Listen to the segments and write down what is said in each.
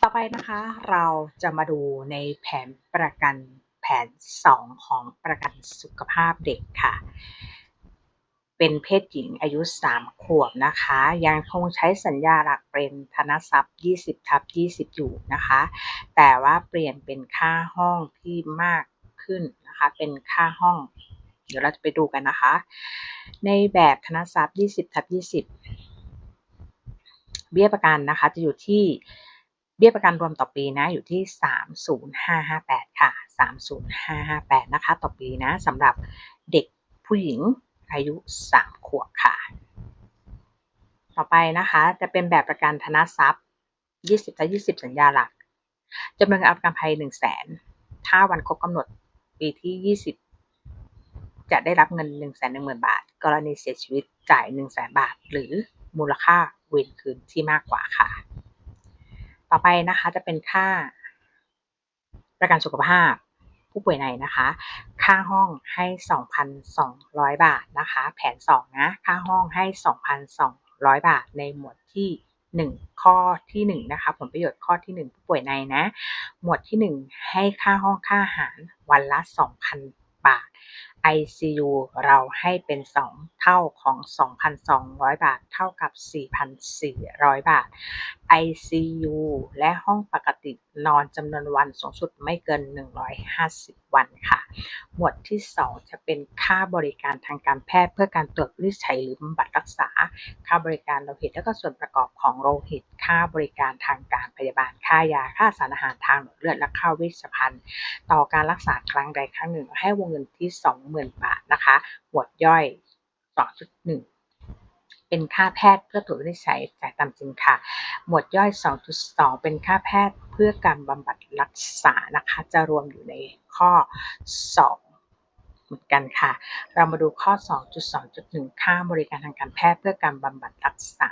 ต่อไปนะคะเราจะมาดูในแผนประกันแผน 2 ของประกันสุขภาพเด็กค่ะ เป็นเพศหญิงอายุ 3 ขวบนะคะ ยังคงใช้สัญญาหลักเป็นธนทรัพย์ 20ทับ20 อยู่นะคะ แต่ว่าเปลี่ยนเป็นค่าห้องที่มากขึ้นนะคะ เป็นค่าห้อง เดี๋ยวเราจะไปดูกันนะคะ ในแบบธนทรัพย์ 20ทับ20 บี้ยประกันนะคะจะอยู่ที่เบี้ยประกันรวมต่อปีนะอยู่ที่ 30558 ค่ะ 30558 นะคะ ต่อปีนะสำหรับเด็กผู้หญิงอายุ 3 ขวบค่ะ ต่อไปนะคะจะเป็นแบบประกันธนทรัพย์ 20ถ้า20 สัญญาหลักจำนวนเงินประกันภัย 1 0 0 0 0แสนถ้าวันครบกำหนดปีที่ 20 จะได้รับเงิน 1 1 0 0 0 0 บาท กรณีเสียชีวิตจ่าย 1 0 0 0 0 0 บาท หรือมูลค่า วนคืนที่มากกว่าค่ะ ต่อไปนะคะจะเป็นค่า ประกันสุขภาพผู้ป่วยในนะคะ ค่าห้องให้ 2,200 บาทนะคะ แผน 2 นะ ค่าห้องให้ 2,200 บาทในหมวดที่ 1 ข้อที่ 1 นะคะ ผลประโยชน์ข้อที่ 1 ผู้ป่วยในนะ หมวดที่ 1 ให้ค่าห้องค่าอาหารวันละ 2,000 บาท ICU เราให้เป็น 2 เท่าของ 2,200 บาท เท่ากับ 4,400 บาท ICU และห้องปกตินอนจำนวนวันสูงสุดไม่เกิน 150 วันค่ะ หมวดที่ 2 จะเป็นค่าบริการทางการแพทย์เพื่อการตรวจวิจัยหรือบำบัดรักษา ค่าบริการโลหิตและก็ส่วนประกอบของโลหิต ค่าบริการทางการพยาบาล ค่ายา ค่าสารอาหารทางเลือดและค่าเวชภัณฑ์ ต่อการรักษาครั้งใดครั้งหนึ่ง ให้วงเงินที่ 20,000 บาทนะคะ หมวดย่อย2.1 เป็นค่าแพทย์เพื่อตรวจวินิจฉัยจ่ายตามจริงค่ะ หมวดย่อย 2.2 เป็นค่าแพทย์เพื่อการบำบัดรักษานะคะ จะรวมอยู่ในข้อ 2เหมือนกันค่ะ เรามาดูข้อ 2.2.1 ค่าบริการทางการแพทย์เพื่อการบำบัดรักษา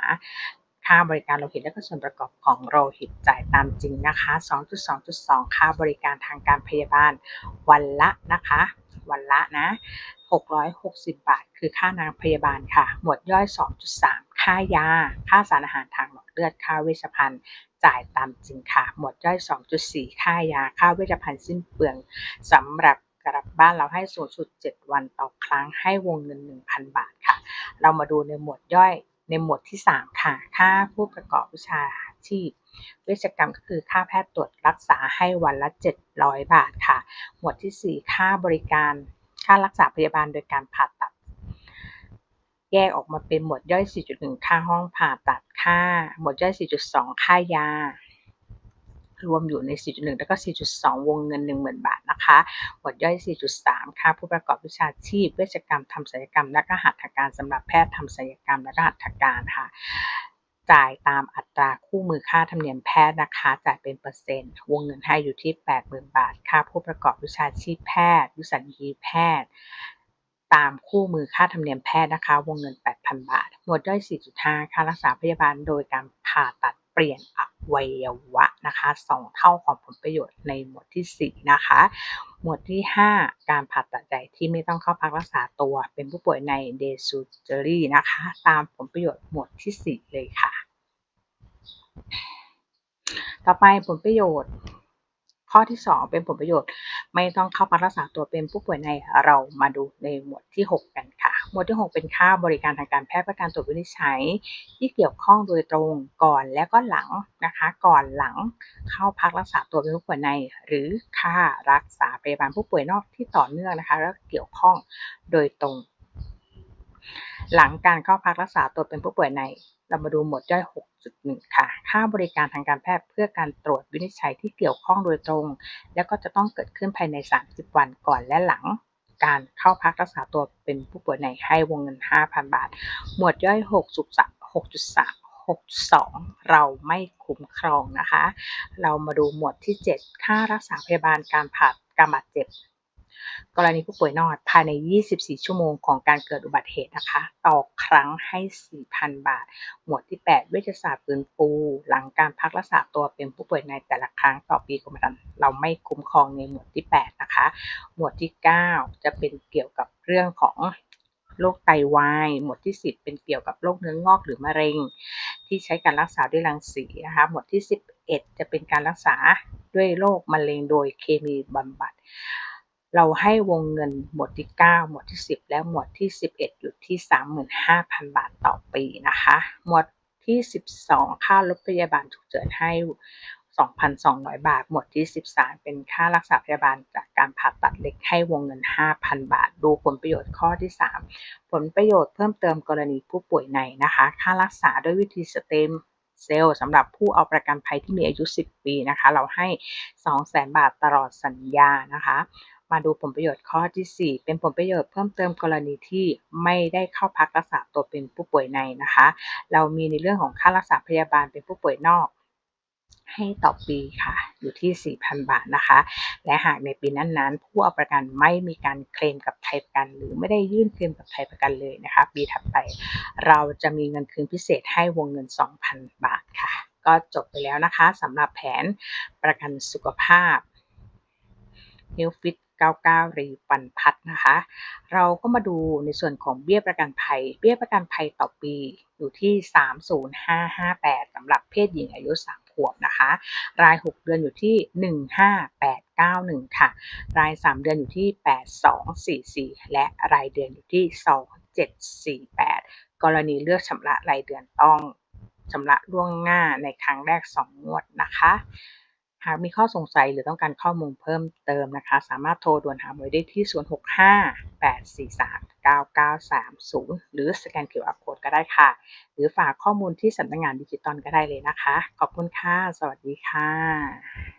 ค่าบริการโลหิตและก็ส่วนประกอบของโลหิตจ่ายตามจริงนะคะ 2.2.2 ค่าบริการทางการพยาบาลวันละนะคะ วันละนะ 660 บาท คือค่านางพยาบาลค่ะ หมวดย่อย 2.3 ค่ายา ค่าสารอาหารทางหลอดเลือด ค่าเวชภัณฑ์ จ่ายตามจริงค่ะ หมวดย่อย 2.4 ค่ายา ค่าเวชภัณฑ์สิ้นเปลืองสำหรับกลับบ้านเราให้สูงสุด 7 วันต่อครั้ง ให้วงเงิน 1,000 บาทค่ะ เรามาดูในหมวดย่อยในหมวดที่ 3 ค่ะ ค่าผู้ประกอบวิชาชีพ เวชกรรมก็คือค่าแพทย์ตรวจรักษาให้วันละ 700 บาทค่ะ หมวดที่ 4 ค่าบริการ ค่ารักษาพยาบาลโดยการผ่าตัด แยกออกมาเป็นหมวดย่อย 4.1 ค่าห้องผ่าตัดค่า หมวดย่อย 4.2 ค่ายา รวมอยู่ใน 4.1 แล้วก็ 4.2 วงเงิน 10,000 บาทนะคะ หมวดย่อย 4.3 ค่าผู้ประกอบวิชาชีพ เวชกรรมทำศัลยกรรม และก็หัตถการสำหรับแพทย์ทำศัลยกรรมและก็หัตถการค่ะ จ่ายตามอัตราคู่มือค่าธรรมเนียมแพทย์นะคะ จ่ายเป็นเปอร์เซ็นต์ วงเงินให้อยู่ที่ 80,000 บาท ค่าผู้ประกอบวิชาชีพแพทย์ วิสัญญีแพทย์ ตามคู่มือค่าธรรมเนียมแพทย์นะคะ วงเงิน 8,000 บาท หมวดย่อย 4.5 ค่ารักษาพยาบาลโดยการผ่าตัดเปลี่ยนอวัยวะนะคะ2เท่าของผลประโยชน์ในหมวดที่ 4 นะคะ หมวดที่ 5 การผ่าตัดใหญ่ที่ไม่ต้องเข้าพักรักษาตัว เป็นผู้ป่วยใน day surgery นะคะ ตามผลประโยชน์หมวดที่ 4 เลยค่ะ ต่อไปผลประโยชน์ ข้อที่ 2 เป็นผลประโยชน์ ไม่ต้องเข้าพักรักษาตัวเป็นผู้ป่วยในเรามาดูในหมวดที่ 6 กันค่ะ หมวดที่ 6 เป็นค่าบริการทางการแพทย์เพื่อการตรวจวินิจฉัย ที่เกี่ยวข้องโดยตรงก่อนและก็หลังนะคะ ก่อนหลังเข้าพักรักษาตัวเป็นผู้ป่วยใน หรือค่ารักษาพยาบาลผู้ป่วยนอกที่ต่อเนื่องนะคะแล้วเกี่ยวข้องโดยตรงหลังการเข้าพักรักษาตัวเป็นผู้ป่วยในเรามาดูหมวดย่อย 6.1 ค่ะ ค่าบริการทางการแพทย์เพื่อการตรวจวินิจฉัยที่เกี่ยวข้องโดยตรง แล้วก็จะต้องเกิดขึ้นภายใน 30 วันก่อนและหลังการเข้าพักรักษาตัวเป็นผู้ป่วยในให้วงเงิน 5,000 บาท หมวดย่อย 6.3 6.3 62เราไม่คุ้มครองนะคะ เรามาดูหมวดที่ 7 ค่ารักษาพยาบาลการผ่าการบาดเจ็บ กรณีผู้ป่วยนอนภายใน 24 ชั่วโมงของการเกิดอุบัติเหตุนะคะ ต่อครั้งให้ 4,000 บาท หมวดที่ 8 เวชศาสตร์ฟื้นฟู หลังการพักรักษาตัวเป็นผู้ป่วยในแต่ละครั้งต่อปีกรมธรรม์เราไม่คุ้มครองในหมวดที่ 8 นะคะ หมวดที่ 9 จะเป็นเกี่ยวกับเรื่องของโรคไตวาย หมวดที่ 10 เป็นเกี่ยวกับโรคเนื้องอกหรือมะเร็ง ที่ใช้การรักษาด้วยรังสีนะคะ หมวดที่ 11 จะเป็นการรักษาด้วยโรคมะเร็งโดยเคมีบำบัด เราให้วงเงินหมวดที่ 9 หมวดที่ 10 และหมวดที่ 11 อยู่ที่ 35,000 บาทต่อปีนะคะ หมวดที่ 12 ค่ารถพยาบาลฉุกเฉินให้ 2,200 บาท หมวดที่ 13 เป็นค่ารักษาพยาบาลจากการผ่าตัดเล็กให้วงเงิน 5,000 บาท ดูผลประโยชน์ข้อที่ 3 ผลประโยชน์เพิ่มเติมกรณีผู้ป่วยในนะคะ ค่ารักษาด้วยวิธีสเต็มเซลล์สำหรับผู้เอาประกันภัยที่มีอายุ 10 ปีนะคะ เราให้ 200,000 บาทตลอดสัญญานะคะ มาดูผลประโยชน์ข้อที่ 4 เป็นผลประโยชน์เพิ่มเติมกรณีที่ไม่ได้เข้าพักรักษาตัวเป็นผู้ป่วยในนะคะ เรามีในเรื่องของค่ารักษาพยาบาลเป็นผู้ป่วยนอก ให้ต่อปีค่ะ อยู่ที่ 4,000 บาทนะคะ และหากในปีนั้นๆ ผู้เอาประกันไม่มีการเคลมกับไทยประกัน หรือไม่ได้ยื่นเคลมกับไทยประกันเลยนะคะ ปีถัดไป เราจะมีเงินคืนพิเศษให้วงเงิน 2,000 บาทค่ะ ก็จบไปแล้วนะคะสำหรับแผนประกันสุขภาพ Health Fit 99รีฟันพัดนะคะ เราก็มาดูในส่วนของเบี้ยประกันภัย เบี้ยประกันภัยต่อปีอยู่ที่ 30558สำหรับเพศหญิงอายุ 3 ขวบนะคะ ราย 6 เดือนอยู่ที่ 15891 ค่ะ ราย 3 เดือนอยู่ที่ 8244 และรายเดือนอยู่ที่ 2748 กรณีเลือกชำระรายเดือนต้องชำระล่วงหน้าในครั้งแรก 2 งวดนะคะ หากมีข้อสงสัยหรือต้องการข้อมูลเพิ่มเติมนะคะ สามารถโทรด่วนหาหมวยได้ที่ 065-843-9930 หรือสแกน QR Code ก็ได้ค่ะ หรือฝากข้อมูลที่สำนักงงานดิจิตอลก็ได้เลยนะคะ ขอบคุณค่ะ สวัสดีค่ะ